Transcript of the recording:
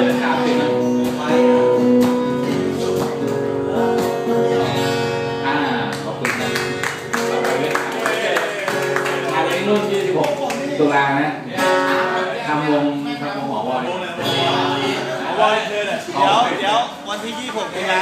เลยนะครับเป็นอ่าขอบคุณนะต่อไปด้วยงานนี้รุ่น26ตุลานะทำวงทำวงหมอวอยหมอวอยเดี๋ยวเดี๋ยววันที่26ตุลา